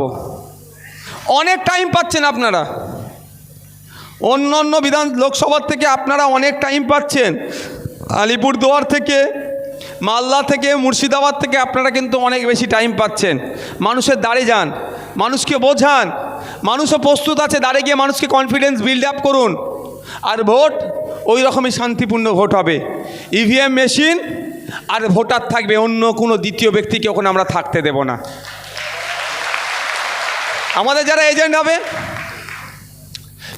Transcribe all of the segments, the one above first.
পাবো অনেক টাইম পাচ্ছেন আপনারা। অন্য অন্য বিধান লোকসভার থেকে আপনারা অনেক টাইম পাচ্ছেন। আলিপুরদুয়ার থেকে, মালদা থেকে, মুর্শিদাবাদ থেকে আপনারা কিন্তু অনেক বেশি টাইম পাচ্ছেন। মানুষের দাঁড়ে যান, মানুষকে বোঝান, মানুষও প্রস্তুত আছে দাঁড়ে গিয়ে মানুষকে কনফিডেন্স বিল্ড আপ করুন। আর ভোট, ওই রকমই শান্তিপূর্ণ ভোট হবে। ইভিএম মেশিন আর ভোটার থাকবে, অন্য কোনো দ্বিতীয় ব্যক্তিকে ওখানে আমরা থাকতে দেব না। আমাদের যারা এজেন্ট হবে,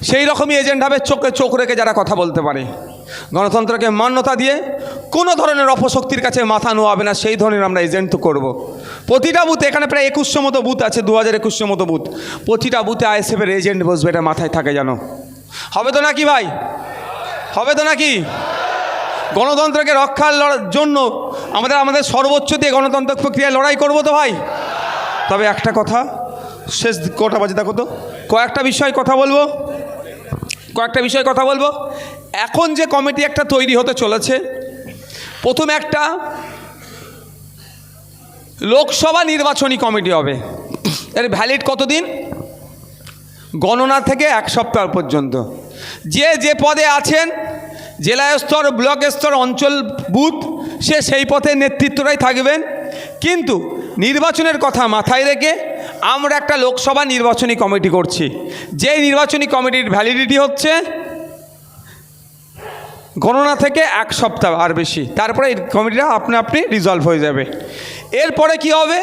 সেই রকমই এজেন্ট হবে, চোখে চোখ রেখে যারা কথা বলতে পারে। গণতন্ত্রকে মান্যতা দিয়ে কোনো ধরনের অপশক্তির কাছে মাথা নোয়াবে না, সেই ধরনের আমরা এজেন্ট করব। প্রতিটা বুথে, এখানে প্রায় একুশশো মতো বুথ আছে দু হাজার একুশশো মতো বুথ। প্রতিটা বুথে আইএসএফের এজেন্ট বসবে, এটা মাথায় থাকে যেন। হবে তো নাকি ভাই? হবে তো নাকি? গণতন্ত্রকে রক্ষার জন্য আমাদের আমাদের সর্বোচ্চ দিয়ে গণতন্ত্র প্রক্রিয়ায় লড়াই করব তো ভাই? তবে একটা কথা শেষ কটা বাজে দেখো তো? কয়েকটা বিষয় কথা বলব? কয়েকটা বিষয় কথা বলব? এখন যে কমিটি একটা তৈরি হতে চলেছে, প্রথম একটা লোকসভা নির্বাচনী কমিটি হবে। এর ভ্যালিড কতদিন? গণনা থেকে এক সপ্তাহ পর্যন্ত। যে যে পদে আছেন জেলা স্তর, ব্লক স্তর, অঞ্চল, বুথ, সে সেই পথে নেতৃত্বটাই থাকবেন। কিন্তু নির্বাচনের কথা মাথায় রেখে আমরা একটা লোকসভা নির্বাচনী কমিটি করছি। যেই নির্বাচনী কমিটির ভ্যালিডিটি হচ্ছে গণনা থেকে এক সপ্তাহ আর বেশি। তারপরে এই কমিটিটা আপনি আপনি রিজলভ হয়ে যাবে। এরপরে কি হবে?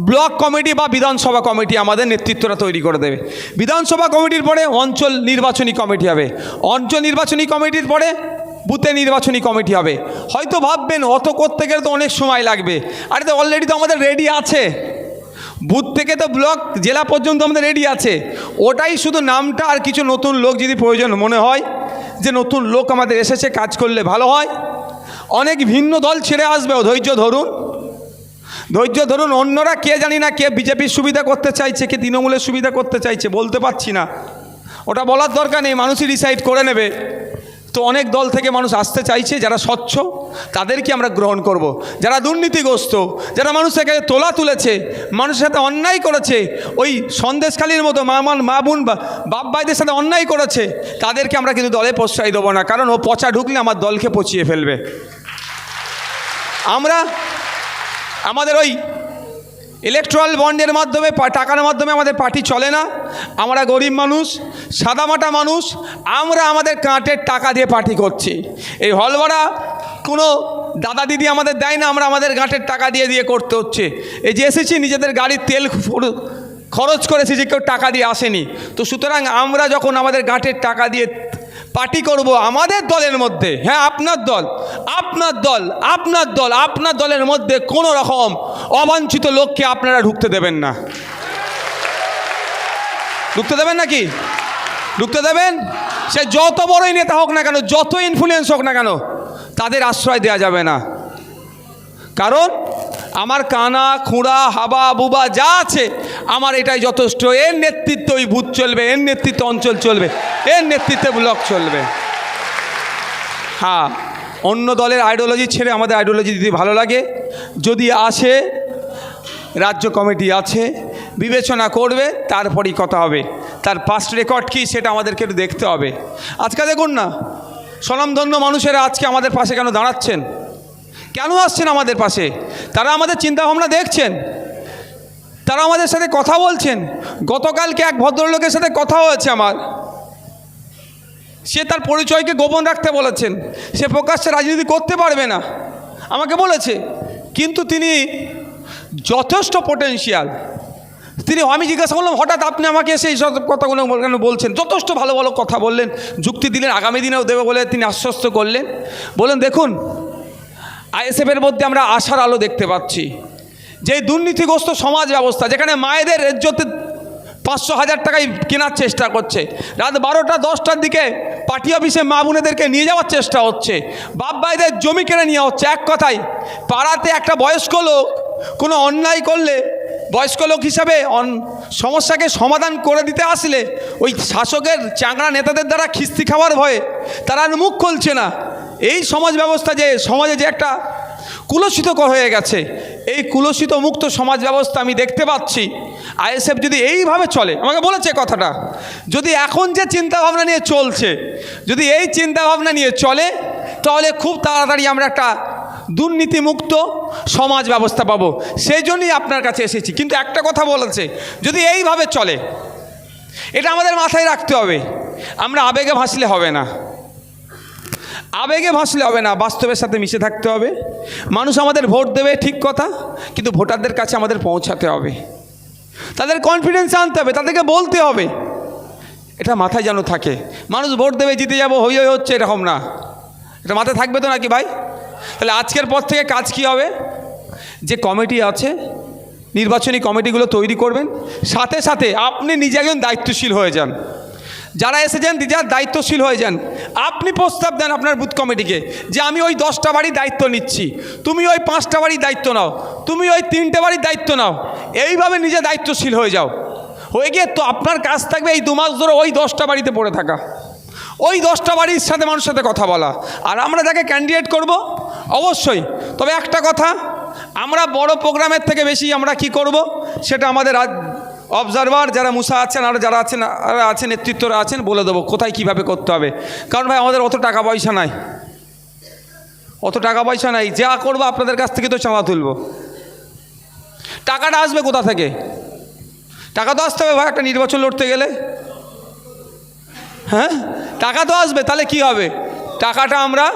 ব্লক কমিটি বা বিধানসভা কমিটি আমাদের নেতৃত্বটা তৈরি করে দেবে। বিধানসভা কমিটির পরে অঞ্চল নির্বাচনী কমিটি হবে। অঞ্চল নির্বাচনী কমিটির পরে বুথে নির্বাচনী কমিটি হবে। হয়তো ভাববেন, অত করতে গেলে তো অনেক সময় লাগবে। আরে তো অলরেডি তো আমাদের রেডি আছে। বুথ থেকে তো ব্লক জেলা পর্যন্ত আমাদের রেডি আছে। ওটাই শুধু নামটা আর কিছু নতুন লোক যদি প্রয়োজন মনে হয়, যে নতুন লোক আমাদের এসেছে, কাজ করলে ভালো হয়। অনেক ভিন্ন দল ছেড়ে আসবে ধৈর্য ধরুন। ধৈর্য ধরুন, অন্যরা কে জানি না কে বিজেপির সুবিধা করতে চাইছে, কে তৃণমূলের সুবিধা করতে চাইছে, বলতে পারছি না। ওটা বলার দরকার নেই, মানুষই ডিসাইড করে নেবে। তো অনেক দল থেকে মানুষ আসতে চাইছে, যারা স্বচ্ছ, তাদেরকে আমরা গ্রহণ করব। যারা দুর্নীতিগ্রস্ত, যারা মানুষকে তোলা তুলেছে, মানুষের সাথে অন্যায় করেছে, ওই সন্দেশখালীর মতো মামান মা বোন বাপ ভাইদের সাথে অন্যায় করেছে, তাদেরকে আমরা কিন্তু দলে প্রশ্রয় দেবো না কারণ ও পচা ঢুকলে আমার দলকে পচিয়ে ফেলবে আমরা, আমাদের ওই ইলেকট্রাল বন্ডের মাধ্যমে টাকার মাধ্যমে আমাদের পার্টি চলে না। আমরা গরিব মানুষ, সাদামাটা মানুষ, আমরা আমাদের কাঁটের টাকা দিয়ে পার্টি করছি। এই হল ভাড়া কোনো দাদা দিদি আমাদের দেয় না, আমরা আমাদের গাঁটের টাকা দিয়ে দিয়ে করতে হচ্ছে। এই যে এসেছি, নিজেদের গাড়ির তেল খরচ করেছি যে কেউ টাকা দিয়ে আসেনি। তো সুতরাং আমরা যখন আমাদের গাঁটের টাকা দিয়ে পার্টি করব আমাদের দলের মধ্যে। হ্যাঁ আপনার দল আপনার দল আপনার দল, আপনার দলের মধ্যে কোনো রকম অবাঞ্ছিত লোককে আপনারা ঢুকতে দেবেন না। ঢুকতে দেবেন নাকি? ঢুকতে দেবেন? সে যত বড়ই নেতা হোক না কেন, যত ইনফ্লুয়েন্স হোক না কেন, তাদের আশ্রয় দেওয়া যাবে না। কারণ আমার কানা, খুঁড়া, হাবা, বুবা, যা আছে, আমার এটাই যথেষ্ট। এর নেতৃত্বে ওই বুথ চলবে, এর নেতৃত্বে অঞ্চল চলবে, এর নেতৃত্বে ব্লক চলবে। হ্যাঁ অন্য দলের আইডিওলজি ছেড়ে আমাদের আইডিওলজি যদি ভালো লাগে, যদি আসে, রাজ্য কমিটি আছে, বিবেচনা করবে, তারপরই কথা হবে। তার পাস্ট রেকর্ড কী সেটা আমাদেরকে একটু দেখতে হবে। আজকে দেখুন না, স্বনামধন্য মানুষেরা আজকে আমাদের পাশে কেন দাঁড়াচ্ছেন? কেন আসছেন আমাদের পাশে? তারা আমাদের চিন্তাভাবনা দেখছেন। তারা আমাদের সাথে কথা বলছেন। গতকালকে এক ভদ্রলোকের সাথে কথা হয়েছে আমার। সে তার পরিচয়কে গোপন রাখতে বলেছেন। সে প্রকাশ্যে রাজনীতি করতে পারবে না। আমাকে বলেছে, কিন্তু তিনি যথেষ্ট পোটেনশিয়াল তিনি আমি জিজ্ঞাসা করলাম, হঠাৎ আপনি আমাকে এসে এই সব কথাগুলো কেন বলছেন? যথেষ্ট ভালো ভালো কথা বললেন। যুক্তি দিলেন, আগামী দিনেও দেবে বলে তিনি আশ্বস্ত করলেন। বললেন, দেখুন আইএসএফের মধ্যে আমরা আশার আলো দেখতে পাচ্ছি। যে দুর্নীতিগ্রস্ত সমাজ ব্যবস্থা, যেখানে মায়েদের ইজ্জতে পাঁচশো হাজার টাকায় কেনার চেষ্টা করছে। রাত বারোটা, দশটার দিকে পার্টি অফিসে মা বোনেদেরকে নিয়ে যাওয়ার চেষ্টা হচ্ছে। বাপ ভাইদের জমি কেড়ে নেওয়া হচ্ছে। এক কথায়, পাড়াতে একটা বয়স্ক লোক কোনো অন্যায় করলে বয়স্ক লোক হিসাবে অন সমস্যাকে সমাধান করে দিতে আসলে ওই শাসকের চাংড়া নেতাদের দ্বারা খিস্তি খাওয়ার ভয়ে তারা মুখ খুলছে না। এই সমাজ ব্যবস্থা যে, সমাজে যে একটা কুলসিত হয়ে গেছে, এই কুলসিত মুক্ত সমাজ ব্যবস্থা আমি দেখতে পাচ্ছি। আইএসএফ যদি এইভাবে চলে, আমাকে বলেছে কথাটা, যদি এখন যে চিন্তাভাবনা নিয়ে চলছে, যদি এই চিন্তাভাবনা নিয়ে চলে, তাহলে খুব তাড়াতাড়ি আমরা একটা দুর্নীতিমুক্ত সমাজ ব্যবস্থা পাবো। সেই জন্যই আপনার কাছে এসেছি। কিন্তু একটা কথা বলেছে, যদি এইভাবে চলে, এটা আমাদের মাথায় রাখতে হবে। আমরা আবেগে ভাসলে হবে না। আবেগে ভাসলে হবে না, বাস্তবের সাথে মিশে থাকতে হবে। মানুষ আমাদের ভোট দেবে, ঠিক কথা, কিন্তু ভোটারদের কাছে আমাদের পৌঁছাতে হবে। তাদের কনফিডেন্স আনতে হবে, তাদেরকে বলতে হবে। এটা মাথায় যেন থাকে। মানুষ ভোট দেবে, জিতে যাব, হই হই হচ্ছে, এরকম না। এটা মাথায় থাকবে তো নাকি ভাই? তাহলে আজকের পর থেকে কাজ কি হবে? যে কমিটি আছে, নির্বাচনী কমিটিগুলো তৈরি করবেন। সাথে সাথে আপনি নিজে একজন দায়িত্বশীল হয়ে যান। যারা এসেছেন যার দায়িত্বশীল হয়ে যান। আপনি প্রস্তাব দেন আপনার বুথ কমিটিকে যে আমি ওই দশটা বাড়ির দায়িত্ব নিচ্ছি। তুমি ওই পাঁচটা বাড়ির দায়িত্ব নাও। তুমি ওই তিনটে বাড়ির দায়িত্ব নাও। এইভাবে নিজে দায়িত্বশীল হয়ে যাও। হয়ে গিয়ে তো আপনার কাজ থাকবে এই দু মাস ধরে ওই দশটা বাড়িতে পড়ে থাকা। ওই দশটা বাড়ির সাথে মানুষের সাথে কথা বলা। আর আমরা তাকে ক্যান্ডিডেট করব? অবশ্যই। তবে একটা কথা, আমরা বড় প্রোগ্রামের থেকে বেশি আমরা কি করব? সেটা আমাদের অবজারভার যারা মুসা আছেন আর যারা আছেন, আর আছেন, নেতৃত্বরা আছেন, বলে দেবো কোথায় কীভাবে করতে হবে। কারণ ভাই, আমাদের অত টাকা পয়সা নাই। অত টাকা পয়সা নাই। যা করব আপনাদের কাছ থেকে তো চাঁদা তুলবো। টাকাটা আসবে কোথা থেকে? টাকা তো আসতে হবে ভাই, একটা নির্বাচন লড়তে গেলে। হ্যাঁ? টাকা তো আসবে, তাহলে কি হবে? টাকাটা আমরা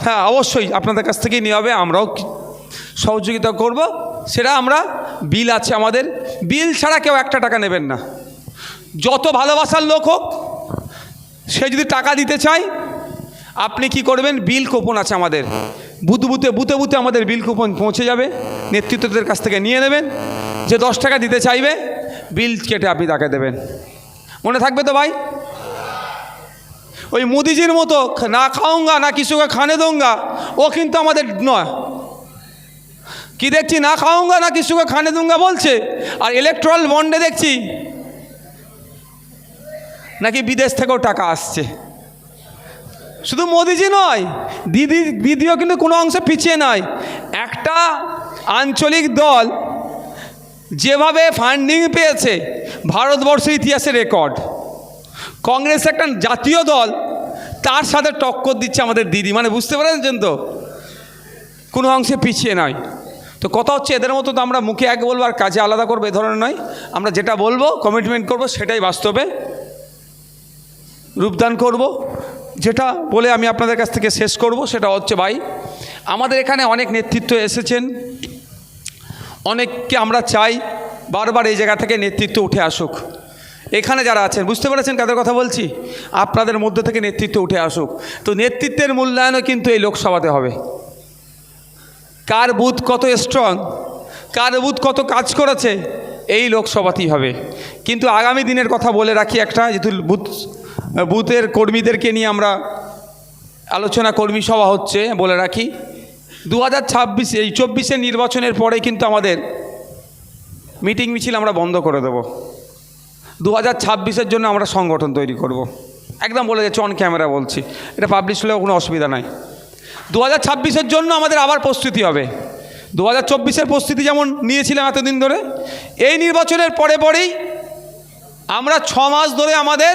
হ্যাঁ অবশ্যই আপনাদের কাছ থেকেই নিয়ে হবে। আমরাও সহযোগিতা করব। সেটা আমরা, বিল আছে আমাদের। বিল ছাড়া কেউ একটা টাকা নেবেন না। যত ভালোবাসার লোক হোক, সে যদি টাকা দিতে চায়, আপনি কি করবেন? বিল কুপন আছে আমাদের। বুথ বুথে বুথে বুথে আমাদের বিল কুপন পৌঁছে যাবে। নেতৃত্বদের কাছ থেকে নিয়ে নেবেন। যে দশ টাকা দিতে চাইবে, বিল কেটে আপনি তাকে দেবেন। মনে থাকবে তো ভাই? ওই মোদিজির মতো না খাওঙ্গা না কিছুকে খানে দোঙ্গা, ও কিন্তু আমাদের নয়। কি দেখছি? না খাওঙ্গা না কিছুকে খানে দুঙ্গা বলছে? আর ইলেকট্রাল বন্ডে দেখছি, নাকি বিদেশ থেকেও টাকা আসছে। শুধু মোদিজি নয়, দিদি, দিদিও কিন্তু কোনো অংশে পিছিয়ে নয়। একটা আঞ্চলিক দল যেভাবে ফান্ডিং পেয়েছে, ভারতবর্ষের ইতিহাসে রেকর্ড কংগ্রেস একটা জাতীয় দল, তার সাথে টক্কর দিচ্ছে আমাদের দিদি। মানে বুঝতে পারছেন তো? কোনো অংশে পিছিয়ে নয়। তো কথা হচ্ছে এদের মতো তো আমরা মুখে এক বলব আর কাজে আলাদা করব, এ ধরনের নয়। আমরা যেটা বলব কমিটমেন্ট করব, সেটাই বাস্তবে রূপদান করব। যেটা বলে আমি আপনাদের কাছ থেকে শেষ করব, সেটা হচ্ছে ভাই, আমাদের এখানে অনেক নেতৃত্ব এসেছেন। অনেককে আমরা চাই বারবার এই জায়গা থেকে নেতৃত্ব উঠে আসুক। এখানে যারা আছেন, বুঝতে পেরেছেন কাদের কথা বলছি? আপনাদের মধ্যে থেকে নেতৃত্ব উঠে আসুক। তো নেতৃত্বের মূল্যায়নও কিন্তু এই লোকসভাতে হবে। কার বুথ কত স্ট্রং কার বুথ কত কাজ করেছে? এই লোকসভাতেই হবে। কিন্তু আগামী দিনের কথা বলে রাখি একটা, যেহেতু বুথ, বুথের কর্মীদেরকে নিয়ে আমরা আলোচনা কর্মী সভা হচ্ছে বলে রাখি। দু হাজার ছাব্বিশ, এই চব্বিশের নির্বাচনের পরে কিন্তু আমাদের মিটিং মিছিল আমরা বন্ধ করে দেব। দু হাজার ছাব্বিশের জন্য আমরা সংগঠন তৈরি করব। একদম বলে যাচ্ছে অন ক্যামেরা বলছি। এটা পাবলিশ হলেও কোনো অসুবিধা নাই। দু হাজার ছাব্বিশের জন্য আমাদের আবার প্রস্তুতি হবে। দু হাজার চব্বিশের প্রস্তুতি যেমন নিয়েছিলাম এতদিন ধরে, এই নির্বাচনের পরে পরেই আমরা ছ মাস ধরে আমাদের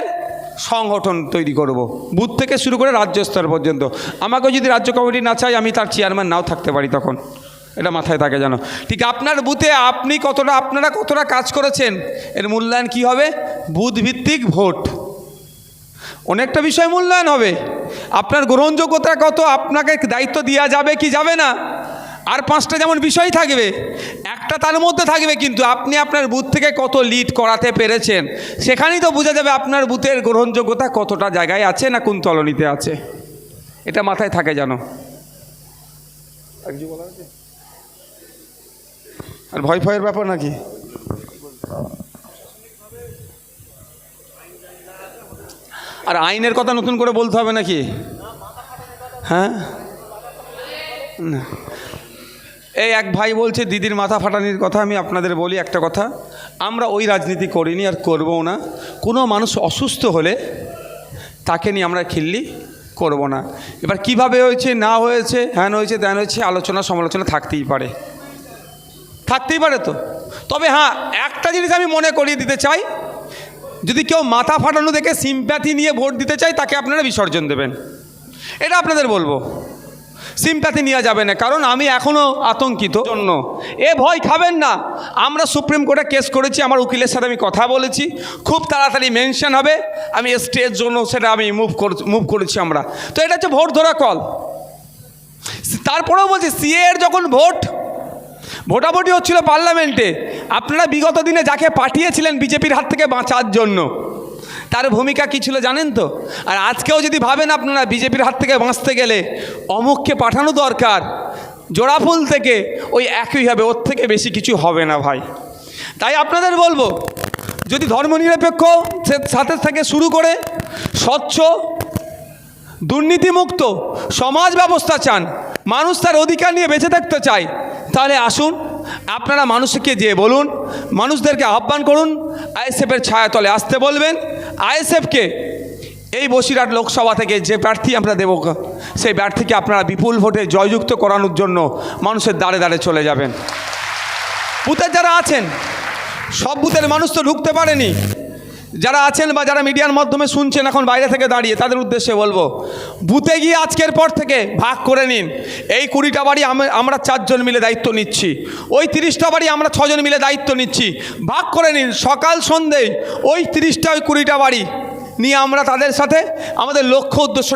সংগঠন তৈরি করব, বুথ থেকে শুরু করে রাজ্য স্তর পর্যন্ত। আমাকেও যদি রাজ্য কমিটি না চাই আমি তার চেয়ারম্যান নাও থাকতে পারি তখন। এটা মাথায় থাকে জানো ঠিক আপনার বুথে আপনি কতটা, আপনারা কতটা কাজ করেছেন, এর মূল্যায়ন কি হবে? বুথ ভিত্তিক ভোট। অনেকটা বিষয় মূল্যায়ন হবে। আপনার গ্রহণযোগ্যতা কত? আপনাকে দায়িত্ব দেওয়া যাবে কি যাবে না? আর পাঁচটা যেমন বিষয় থাকবে একটা তার মধ্যে থাকবে কিন্তু আপনি আপনার বুথ থেকে কত লিড করাতে পেরেছেন? সেখানেই তো বোঝা যাবে আপনার বুথের গ্রহণযোগ্যতা কতটা জায়গায় আছে না কোন তলনিতে আছে। এটা মাথায় থাকে যেন। আর ভয় ভয়ের ব্যাপার নাকি? আর আইনের কথা নতুন করে বলতে হবে নাকি? হ্যাঁ? এই এক ভাই বলছে, দিদির মাথা ফাটানির কথা আমি আপনাদের বলি একটা কথা। আমরা ওই রাজনীতি করিনি আর করবও না। কোনো মানুষ অসুস্থ হলে তাকে নিয়ে আমরা খিল্লি করব না। এবার কীভাবে হয়েছে, না হয়েছে, হ্যান হয়েছে, ত্যান হয়েছে, আলোচনা, সমালোচনা থাকতেই পারে। থাকতেই পারে তো। তবে হ্যাঁ একটা জিনিস আমি মনে করিয়ে দিতে চাই যদি কেউ মাথা ফাটানো দেখে সিম্প্যাথি নিয়ে ভোট দিতে চায়, তাকে আপনারা বিসর্জন দেবেন। এটা আপনাদের বলব। সিম্প্যাথি নেওয়া যাবে না, কারণ আমি এখনও আতঙ্কিত। জন্য। এ ভয় খাবেন না। আমরা সুপ্রিম কোর্টে কেস করেছি, আমার উকিলের সাথে আমি কথা বলেছি। খুব তাড়াতাড়ি মেনশন হবে। আমি স্টেজ জন্য সেটা আমি মুভ মুভ করেছি আমরা। তো এটা হচ্ছে ভোট ধরা কল তারপরেও বলছি সিএ এর যখন ভোট ভোটাভুটি হচ্ছিল পার্লামেন্টে। আপনারা বিগত দিনে যাকে পাঠিয়েছিলেন বিজেপির হাত থেকে বাঁচার জন্য, তার ভূমিকা কী ছিল জানেন তো? আর আজকেও যদি ভাবেন আপনারা বিজেপির হাত থেকে বাঁচতে গেলে, অমুককে পাঠানো দরকার, জোড়াফুল থেকে ওই একই হবে, ওর থেকে বেশি কিছু হবে না ভাই। তাই আপনাদের বলব, যদি ধর্মনিরপেক্ষ সাথে থেকে শুরু করে, স্বচ্ছ, দুর্নীতিমুক্ত সমাজ ব্যবস্থা চান, মানুষ তার অধিকার নিয়ে বেঁচে থাকতে চায় তাহলে আসুন, আপনারা মানুষকে যে বলুন, মানুষদেরকে আহ্বান করুন, আইএসএফের ছায়াতলে আসতে বলবেন। আইএসএফকে এই বসিরহাট লোকসভা থেকে যে প্রার্থী আমরা দেব, সেই প্রার্থীকে আপনারা বিপুল ভোটে জয়যুক্ত করানোর জন্য মানুষের দাঁড়ে দাঁড়ে চলে যাবেন। বুথের যারা আছেন, সব বুথের মানুষ তো ঢুকতে পারেনি। যারা আছেন বা যারা মিডিয়ার মাধ্যমে শুনছেন এখন বাইরে থেকে দাঁড়িয়ে, তাদের উদ্দেশ্যে বলব, বুথে গিয়ে আজকের পর থেকে ভাগ করে নিন। এই কুড়িটা বাড়ি আমরা চারজন মিলে দায়িত্ব নিচ্ছি। ওই তিরিশটা বাড়ি আমরা ছজন মিলে দায়িত্ব নিচ্ছি। ভাগ করে নিন, সকাল সন্ধেয় ওই তিরিশটা, ওই কুড়িটা বাড়ি নিয়ে আমরা তাদের সাথে আমাদের লক্ষ্য উদ্দেশ্য